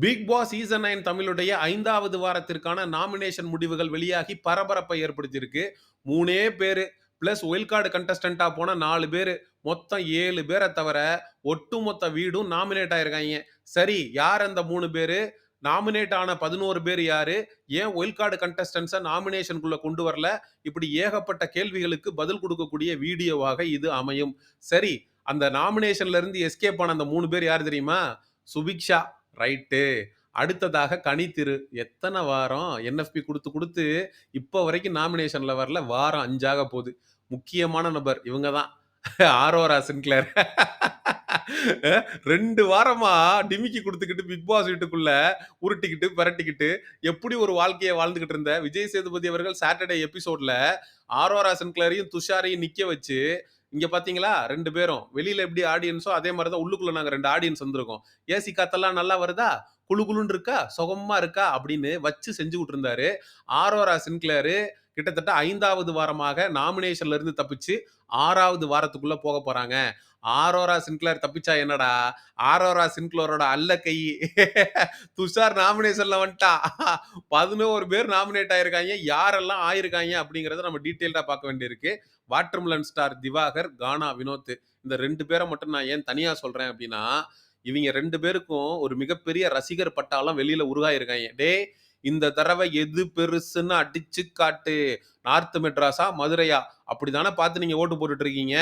Big Boss season nine தமிழுடைய ஐந்தாவது வாரத்திற்கான nomination முடிவுகள் வெளியாகி பரபரப்பை ஏற்படுத்தியிருக்கு. மூணே பேர் பிளஸ் ஒயில் கார்டு கண்டஸ்டண்டா போன நாலு பேர் மொத்தம் ஏழு பேரை தவிர ஒட்டுமொத்த வீடும் நாமினேட் ஆயிருக்காங்க. சரி யார் அந்த மூணு பேர்? நாமினேட் ஆன பதினோரு பேர் யாரு? ஏன் ஒயில் கார்டு கண்டஸ்டன்ஸை நாமினேஷனுக்குள்ள கொண்டு வரல? இப்படி ஏகப்பட்ட கேள்விகளுக்கு பதில் கொடுக்கக்கூடிய வீடியோவாக இது அமையும். சரி அந்த நாமினேஷன்ல இருந்து எஸ்கேப் ஆன அந்த மூணு பேர் யார் தெரியுமா? சுபிக்ஷா. ரைட்டு. அடுத்ததாக கனித்திரு. எத்தனை வாரம் என்எஃப்பி கொடுத்து கொடுத்து இப்போ வரைக்கும் நாமினேஷனில் வரல வாரம் அஞ்சாக போகுது. முக்கியமான நபர் இவங்க தான். Aurora Sinclair. ரெண்டு வாரமா டிமிக்கி கொடுத்துக்கிட்டு பிக் பாஸ் வீட்டுக்குள்ள உருட்டிக்கிட்டு பரட்டிக்கிட்டு எப்படி ஒரு வாழ்க்கையை வாழ்ந்துகிட்டு இருந்த? விஜய் சேதுபதி அவர்கள் சாட்டர்டே எபிசோட்ல ஆரோரா சின்க்ளரையும் துஷாரையும் நிக்க வச்சு இங்க பாத்தீங்களா? ரெண்டு பேரும். வெளியில எப்படி ஆடியன்ஸோ அதே மாதிரி தான் உள்ளுக்குள்ள நாங்க ரெண்டு ஆடியன்ஸ் வந்திருக்கோம். ஏசி காத்தெல்லாம் நல்லா வருதா? குழு குழுன்னு இருக்கா? சுகமா இருக்கா? அப்படின்னு வச்சு செஞ்சு இருந்தாரு ஆரோரா சின்க்ளேரு கிட்டத்தட்ட ஐந்தாவது வாரமாக நாமினேஷன்ல இருந்து தப்பிச்சு ஆறாவது வாரத்துக்குள்ள போக போறாங்க. ஆரோரா சின்க்ளர் தப்பிச்சா என்னடா? ஆரோரா சின்க்ளரோட அல்ல கை. துஷார் நாமினேஷன்ல வந்துட்டா. பதினோரு பேர் நாமினேட் ஆயிருக்காங்க. யாரெல்லாம் ஆயிருக்காங்க அப்படிங்கறத நம்ம டீட்டெயில்டா பார்க்க வேண்டியிருக்கு. வாட்டர்மலன் ஸ்டார் திவாகர் கானா வினோத் இந்த ரெண்டு பேரை மட்டும் நான் ஏன் தனியாக சொல்கிறேன் அப்படின்னா இவங்க ரெண்டு பேருக்கும் ஒரு மிகப்பெரிய ரசிகர் பட்டாலாம் வெளியில் உருவாயிருக்காங்க. டே இந்த தடவை எது பெருசுன்னு அடிச்சு காட்டு. நார்த் மெட்ராஸா மதுரையா? அப்படி தானே பார்த்து நீங்க ஓட்டு போட்டுட்டு இருக்கீங்க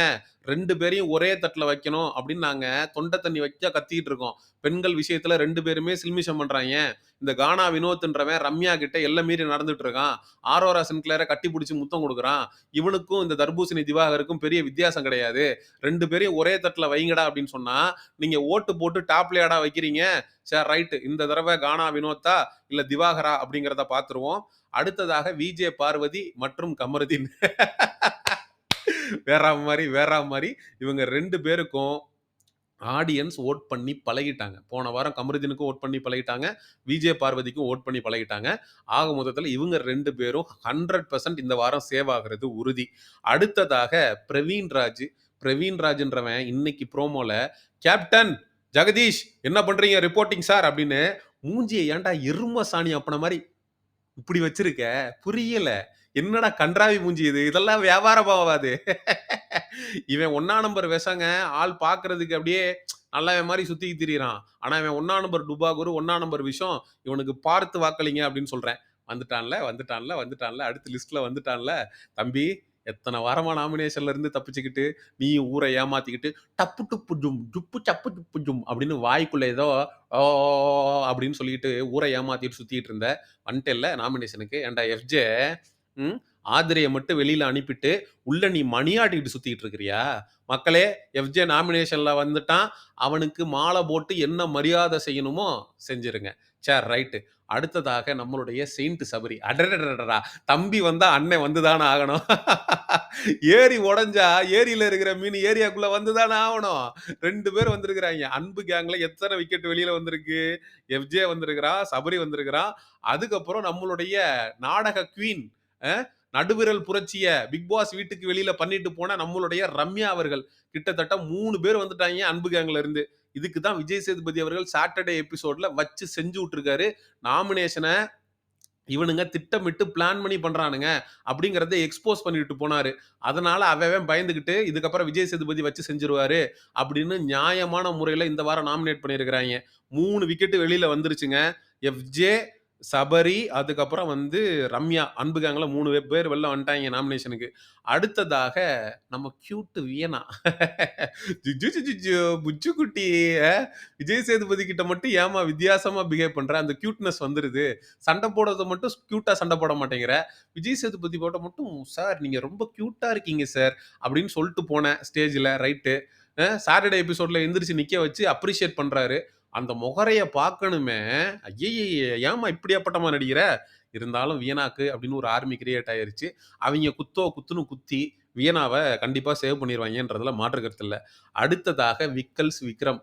ரெண்டு பேரையும் ஒரே தட்டில் வைக்கணும் அப்படின்னு நாங்க தொண்டை தண்ணி வைக்க கத்திக்கிட்டு இருக்கோம். பெண்கள் விஷயத்துல ரெண்டு பேருமே சில்மிஷம் பண்றாங்க. இந்த கானா வினோத்ன்றவன் ரம்யா கிட்ட எல்லாம் மீறி நடந்துட்டு இருக்கான். ஆரோரா சின்க்ளேரை கட்டி பிடிச்சி முத்தம் கொடுக்குறான். இவனுக்கும் இந்த தர்பூசணி திவாகருக்கும் பெரிய வித்தியாசம் கிடையாது. ரெண்டு பேரையும் ஒரே தட்டில் வைங்கடா அப்படின்னு சொன்னா நீங்க ஓட்டு போட்டு டாப்லேயாடா வைக்கிறீங்க. சரி ரைட்டு இந்த தடவை கானா வினோத்தா இல்லை திவாகரா அப்படிங்கிறத பார்த்துருவோம். அடுத்ததாக விஜே பார்வதி மற்றும் கமருதீன். வேற மாதிரி வேற மாதிரி. இவங்க ரெண்டு பேருக்கும் ஆடியன்ஸ் ஓட் பண்ணி பழகிட்டாங்க. போன வாரம் கமருதீனுக்கும் ஓட் பண்ணி பழகிட்டாங்க. விஜய் பார்வதிக்கும் ஓட் பண்ணி பழகிட்டாங்க. ஆக மொத்தத்தில் இவங்க ரெண்டு பேரும் ஹண்ட்ரட் பர்சன்ட் இந்த வாரம் சேவ் ஆகிறது உறுதி. அடுத்ததாக பிரவீன் ராஜ். பிரவீன் ராஜ்ன்றவன் இன்னைக்கு ப்ரோமோல கேப்டன் ஜெகதீஷ் என்ன பண்றீங்க? ரிப்போர்ட்டிங் சார் அப்படின்னு மூஞ்சியை ஏன்டா எரும சாணி அப்பன மாதிரி இப்படி வச்சிருக்க? புரியல. என்னடா கன்றாவி மூஞ்சி இது? இதெல்லாம் வியாபாரம் போகாது இவன் ஒன்னா நம்பர் விஷங்க ஆள் பாக்குறதுக்கு அப்படியே நல்லா இவன் மாதிரி சுத்தி திரியிறான். ஆனா இவன் ஒன்னா நம்பர் டுபாகுரு ஒன்னா நம்பர் விஷயம் இவனுக்கு பார்த்து வாக்களிங்க அப்படின்னு சொல்றேன். வந்துட்டான்ல வந்துட்டான்ல வந்துட்டான்ல அடுத்த லிஸ்ட்ல வந்துட்டான்ல. தம்பி எத்தனை வாரமா நாமினேஷன்ல இருந்து தப்பிச்சுக்கிட்டு நீ ஊரை ஏமாத்திக்கிட்டு டப்பு டுப்பு ஜும் டுப்பு சப்பு டுப்பு ஜும் அப்படின்னு வாய்க்குள்ள ஏதோ ஓ அப்படின்னு சொல்லிட்டு ஊரை ஏமாத்திட்டு சுத்திட்டு இருந்த வந்துட்டேல்ல நாமினேஷனுக்கு ஏன்டா எஃப்ஜே ம் ஆதிரையை மட்டும் வெளியில அனுப்பிட்டு உள்ள நீ மணியாட்டிக்கிட்டு சுத்திட்டு இருக்கிறியா மக்களே எஃப்ஜே நாமினேஷன்ல வந்துட்டான். அவனுக்கு மாலை போட்டு என்ன மரியாதை செய்யணுமோ செஞ்சிருங்க. சார் ரைட்டு அடுத்ததாக நம்மளுடைய செயின்ட் சபரி. அடடடடா தம்பி வந்தா அண்ணன் வந்துதானே ஆகணும். ஏரி உடஞ்சா ஏரியில இருக்கிற மீன் ஏரியாக்குள்ள வந்துதானே ஆகணும். ரெண்டு பேர் வந்திருக்கிறாங்க. அன்பு கேங்ல எத்தனை விக்கெட் வெளியில வந்திருக்கு? எஃப்ஜே வந்திருக்கிறான் சபரி வந்திருக்கிறான் அதுக்கப்புறம் நம்மளுடைய நாடக குவீன் நடுவிரல் புரட்சிய பிக் பாஸ் வீட்டுக்கு வெளியில பண்ணிட்டு போன நம்மளுடைய ரம்யா அவர்கள். கிட்டத்தட்ட மூணு பேர் வந்துட்டாங்க அன்பு கேங்ல இருந்து. இதுக்கு தான் விஜய் சேதுபதி அவர்கள் சாட்டர்டே எபிசோட்ல வச்சு செஞ்சு விட்டுருக்காரு. நாமினேஷனை இவனுங்க திட்டமிட்டு பிளான் பண்ணி பண்றானுங்க அப்படிங்கறத எக்ஸ்போஸ் பண்ணிட்டு போனாரு. அதனால அவன் பயந்துகிட்டு இதுக்கப்புறம் விஜய் சேதுபதி வச்சு செஞ்சிருவாரு அப்படின்னு நியாயமான முறையில இந்த வாரம் நாமினேட் பண்ணியிருக்கிறாங்க. மூணு விக்கெட்டு வெளியில வந்துருச்சுங்க. எஃப்ஜே சபரி அதுக்கப்புறம் வந்து ரம்யா அன்பு மூணு பேர் வெளில வந்துட்டாங்க நாமினேஷனுக்கு அடுத்ததாக நம்ம க்யூட்டு வியனா. ஜிஜு ஜிஜு புச்சு குட்டி விஜய் சேதுபதி கிட்ட மட்டும் ஏமா வித்தியாசமா பிஹேவ் பண்ற? அந்த கியூட்னஸ் வந்துருது. சண்டை போடுறத மட்டும் கியூட்டா சண்டை போட மாட்டேங்கிற. விஜய் சேதுபதி போட்ட மட்டும் சார் நீங்க ரொம்ப கியூட்டா இருக்கீங்க சார் அப்படின்னு சொல்லிட்டு போனேன் ஸ்டேஜில் ரைட்டு சாட்டர்டே எபிசோட்ல எந்திரிச்சு நிக்க வச்சு அப்ரிஷியேட் பண்றாரு. அந்த முகரைய பார்க்கணுமே. ஐயே ஏமா இப்படியாப்பட்டமா நடிக்கிற? இருந்தாலும் வியனாக்கு அப்படின்னு ஒரு ஆர்மி கிரியேட் ஆயிருச்சு. அவங்க குத்தோ குத்துன்னு குத்தி வியனாவை கண்டிப்பாக சேவ் பண்ணிடுவாங்கன்றதுல மாற்று கருத்து இல்லை. அடுத்ததாக விக்கல்ஸ் விக்ரம்.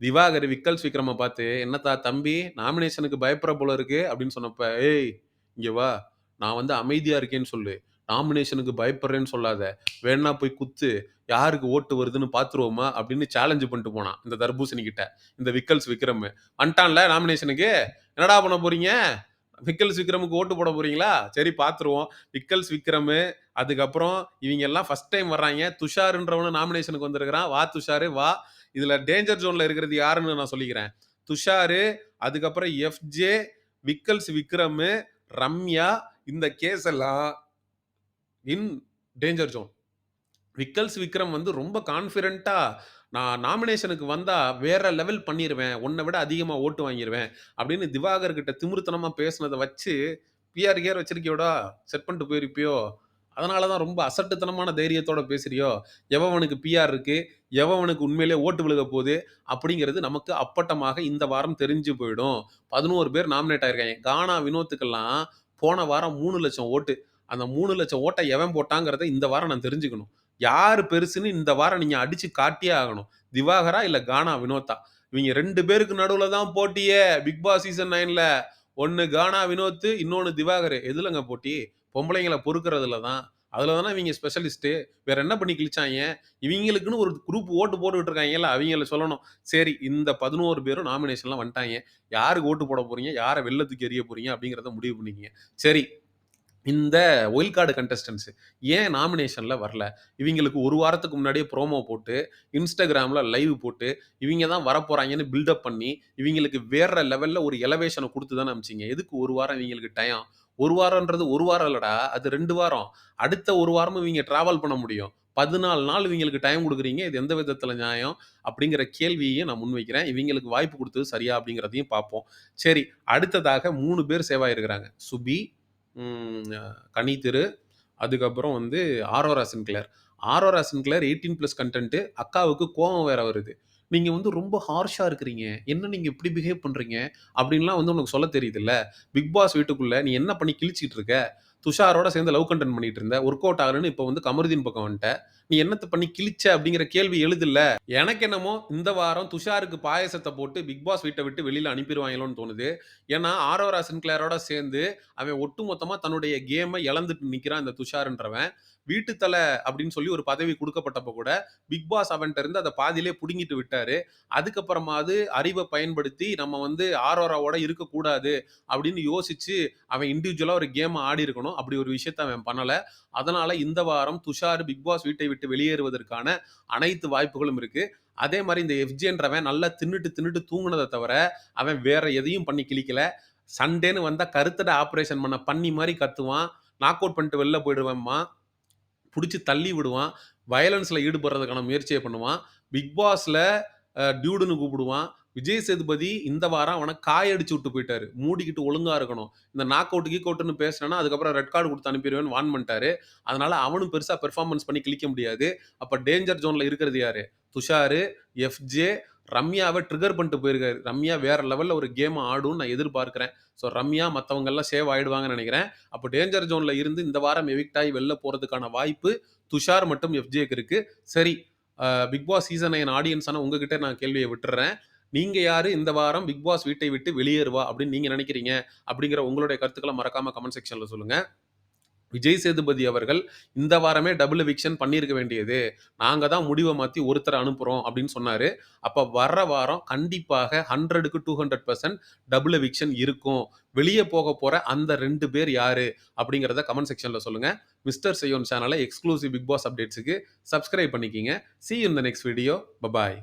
திவாகர் விக்கல்ஸ் விக்ரமை பார்த்து என்னத்தா தம்பி நாமினேஷனுக்கு பயப்படுற போல இருக்கு? அப்படின்னு சொன்னப்ப ஏய் இங்கே வா. நான் வந்து அமைதியாக இருக்கேன்னு சொல்லு. நாமினேஷனுக்கு பயப்படுறேன்னு சொல்லாத. வேணா போய் குத்து. யாருக்கு ஓட்டு வருதுன்னு பார்த்துருவோமா? அப்படின்னு சேலஞ்சு பண்ணிட்டு போனான். இந்த தர்பூசணி கிட்ட. இந்த விக்கல்ஸ் விக்ரம். வந்துட்டான்ல நாமினேஷனுக்கு. என்னடா பண்ண போறீங்க? விக்கல்ஸ் விக்ரமுக்கு ஓட்டு போட போறீங்களா? சரி பார்த்துருவோம். விக்கல்ஸ் விக்ரம், அதுக்கப்புறம் இவங்க எல்லாம் ஃபர்ஸ்ட் டைம் வர்றாங்க. துஷாருன்றவனு நாமினேஷனுக்கு வந்திருக்கிறான். வா துஷாரு வா. இதுல டேஞ்சர் ஜோன்ல இருக்கிறது யாருன்னு நான் சொல்லிக்கிறேன். துஷாரு, அதுக்கப்புறம் எஃப்ஜே, விக்கல்ஸ் விக்ரம், ரம்யா இந்த கேஸ் எல்லாம் in danger zone. Vikkals Vikram வந்து ரொம்ப கான்ஃபிடென்ட்டா நான் நாமினேஷனுக்கு வந்தால் வேற லெவல் பண்ணிடுவேன் உன்னை விட அதிகமாக ஓட்டு வாங்கிருவேன். அப்படின்னு திவாகர் கிட்ட திமிருத்தனமா பேசினதை வச்சு, பிஆர் கேர் வச்சிருக்கியோடா? செட் பண்ணிட்டு போயிருப்பியோ? அதனால தான் ரொம்ப அசட்டுத்தனமான தைரியத்தோட பேசுறியோ? எவனுக்கு பிஆர் இருக்கு? எவனுக்கு உண்மையிலேயே ஓட்டு விழுக போகுது? அப்படிங்கிறது நமக்கு அப்பட்டமாக இந்த வாரம் தெரிஞ்சு போயிடும். 11 பேர் நாமினேட் ஆயிருக்காங்க. கானா வினோத்துக்கெல்லாம் போன வாரம் மூணு லட்சம் ஓட்டு. அந்த மூணு லட்சம் ஓட்டை எவன் போட்டாங்கிறத இந்த வாரம் நான் தெரிஞ்சுக்கணும். யார் பெருசுன்னு இந்த வாரம் நீங்கள் அடித்து காட்டியே ஆகணும். திவாகரா இல்லை கானா வினோத்தா? இவங்க ரெண்டு பேருக்கு நடுவில் தான் போட்டியே. பிக் பாஸ் சீசன் நைனில் ஒன்று கானா வினோத்து இன்னொன்று திவாகர். எதுலங்க போட்டி? பொம்பளைங்களை பொறுக்கிறதுல தான். அதில் தானே இவங்க ஸ்பெஷலிஸ்ட்டு வேற என்ன பண்ணி கிழிச்சாங்க? இவங்களுக்குன்னு ஒரு குரூப் ஓட்டு போட்டுக்கிட்டு இருக்காங்கல்ல, அவங்கள சொல்லணும். சரி இந்த 11 பேரும் நாமினேஷன்லாம் வந்துட்டாங்க. யாருக்கு ஓட்டு போட போகிறீங்க யாரை வெளில தூக்கி எறிய போகிறீங்க அப்படிங்கிறத முடிவு பண்ணிக்கிங்க சரி. இந்த ஒயில்ட் கார்டு கண்டஸ்டன்ட்ஸ் ஏன் நாமினேஷனில் வரல? இவங்களுக்கு ஒரு வாரத்துக்கு முன்னாடியே ப்ரோமோ போட்டு, இன்ஸ்டாகிராமில் லைவ் போட்டு, இவங்க தான் வரப்போகிறாங்கன்னு பில்டப் பண்ணி, இவங்களுக்கு வேற லெவலில் ஒரு எலவேஷனை கொடுத்து தான் அமிச்சிங்க எதுக்கு ஒரு வாரம் இவங்களுக்கு டயம்? ஒரு வாரம்ன்றது ஒரு வாரம் இல்லடா. அது ரெண்டு வாரம். அடுத்த ஒரு வாரமும் இவங்க ட்ராவல் பண்ண முடியும். 14 நாள் இவங்களுக்கு டைம் கொடுக்குறீங்க இது எந்த விதத்தில் நியாயம்? அப்படிங்கிற கேள்வியையும் நான் முன்வைக்கிறேன். இவங்களுக்கு வாய்ப்பு கொடுத்தது சரியா? அப்படிங்கிறதையும் பார்ப்போம். சரி, அடுத்ததாக மூணு பேர் சேவாயிருக்கிறாங்க சுபி, கனி திரு, அதுக்கப்புறம் வந்து Aurora Sinclair. Aurora Sinclair 18+ content அக்காவுக்கு கோவம் வேற வருது. நீங்கள் வந்து ரொம்ப ஹார்ஷாக இருக்கிறீங்க. என்ன நீங்கள் இப்படி பிஹேவ் பண்ணுறீங்க அப்படின்லாம் வந்து உனக்கு சொல்ல தெரியுதுல்ல. பிக் பாஸ் வீட்டுக்குள்ளே நீ என்ன பண்ணி கிழிச்சிட்டு இருக்க? துஷாரோட சேர்ந்து லவ் கண்டென்ட் பண்ணிட்டு இருந்த. ஒர்க் அவுட் ஆகலன்னு இப்போ வந்து கமருதீன் பக்கம் வந்துட்ட. நீ என்னத்த பண்ணி கிழிச்ச? அப்படிங்கிற கேள்வி எழுதில்ல எனக்கு என்னமோ இந்த வாரம் துஷாருக்கு பாயசத்தை போட்டு பிக் பாஸ் வீட்டை விட்டு வெளியில அனுப்பிடுவாங்களோன்னு தோணுது. ஏன்னா ஆரோரா சின்க்ளேரோட சேர்ந்து அவன் ஒட்டுமொத்தமாக தன்னுடைய கேமை இழந்துட்டு நிக்கிறான் இந்த துஷார்ன்றவன். வீட்டு அப்படின்னு சொல்லி ஒரு பதவி கொடுக்கப்பட்டப்போ கூட, பிக் பாஸ் அவன்கிட்ட இருந்து அதை பாதியிலே பிடுங்கிட்டு விட்டாரு. அதுக்கப்புறமாவது அறிவை பயன்படுத்தி நம்ம வந்து ஆரோராவோட இருக்கக்கூடாது அப்படின்னு யோசிச்சு, அவன் இண்டிவிஜுவலாக ஒரு கேமை ஆடி இருக்கணும் அப்படி ஒரு விஷயத்த அவன் பண்ணல. அதனால இந்த வாரம் துஷார் பிக் பாஸ் வீட்டை விட்டு வெளியேறுவதற்கான அனைத்து வாய்ப்புகளும் இருக்கு. அதே மாதிரி இந்த எஃப்ஜேன்றவன் நல்லா தின்னுட்டு தின்னுட்டு தூங்கினதை தவிர, அவன் வேற எதையும் பண்ணி கிழிக்கல. சண்டேன்னு வந்தா கருத்தட ஆப்ரேஷன் பண்ண பண்ணி மாதிரி கத்துவான். நாக் அவுட் பண்ணிட்டு வெளில போயிடுவேம்மா பிடிச்சி தள்ளி விடுவான். வயலன்ஸ்ல ஈடுபடுறதுக்கான முயற்சியை பண்ணுவான். பிக் பாஸ்ல டியூடுன்னு கூப்பிடுவான். விஜய் சேதுபதி இந்த வாரம் அவனை காயடிச்சு விட்டு போயிட்டாரு. மூடிக்கிட்டு ஒழுங்கா இருக்கணும். இந்த நாக் அவுட், கீக் அவுட்னு பேசினா அதுக்கப்புறம் ரெட் கார்டு கொடுத்து அனுப்பிடுவேன் வான் பண்ணிட்டாரு. அதனால அவனும் பெருசா பெர்ஃபார்மன்ஸ் பண்ணி கிளிக்க முடியாது. அப்ப டேஞ்சர் ஜோன்ல இருக்கிறது யாரு? துஷாரு, எஃப்ஜே, ரம்யாவை ட்ரிகர் பண்ணிட்டு போயிருக்காரு. ரம்யா வேற லெவல்ல ஒரு கேம் ஆடும்னு நான் எதிர்பார்க்கிறேன். ஸோ ரம்யா மற்றவங்கெல்லாம் சேவ் ஆயிடுவாங்கன்னு நினைக்கிறேன் அப்போ டேஞ்சர் ஜோன்ல இருந்து இந்த வாரம் எவிக்ட் ஆகி வெளில போறதுக்கான வாய்ப்பு துஷார் மற்றும் எஃப்ஜேக்கு இருக்கு. சரி, பிக் பாஸ் சீசன் என் ஆடியன்ஸான உங்ககிட்ட நான் கேள்வியை விட்டுறேன் நீங்க யாரு இந்த வாரம் பிக் பாஸ் வீட்டை விட்டு வெளியேறுவா அப்படின்னு நீங்க நினைக்கிறீங்க அப்படிங்கிற உங்களுடைய கருத்துக்களை மறக்காம கமெண்ட் செக்ஷன்ல சொல்லுங்க. விஜய் சேதுபதி அவர்கள் இந்த வாரமே டபுள் எவிக்ஷன் பண்ணியிருக்க வேண்டியது. நாங்கள் தான் முடிவை மாற்றி ஒருத்தரை அனுப்புகிறோம் அப்படின்னு சொன்னார் அப்போ வர்ற வாரம் கண்டிப்பாக 100க்கு 200% டபுள் எவிக்ஷன் இருக்கும். வெளியே போக போகிற அந்த ரெண்டு பேர் யார் அப்படிங்கிறத கமெண்ட் செக்ஷனில் சொல்லுங்கள் மிஸ்டர் செய்யோன் சேனலை எக்ஸ்க்ளூசிவ் பிக் பாஸ் அப்டேட்ஸுக்கு சப்ஸ்கிரைப் பண்ணிக்கிங்க see in the next video. Bye bye.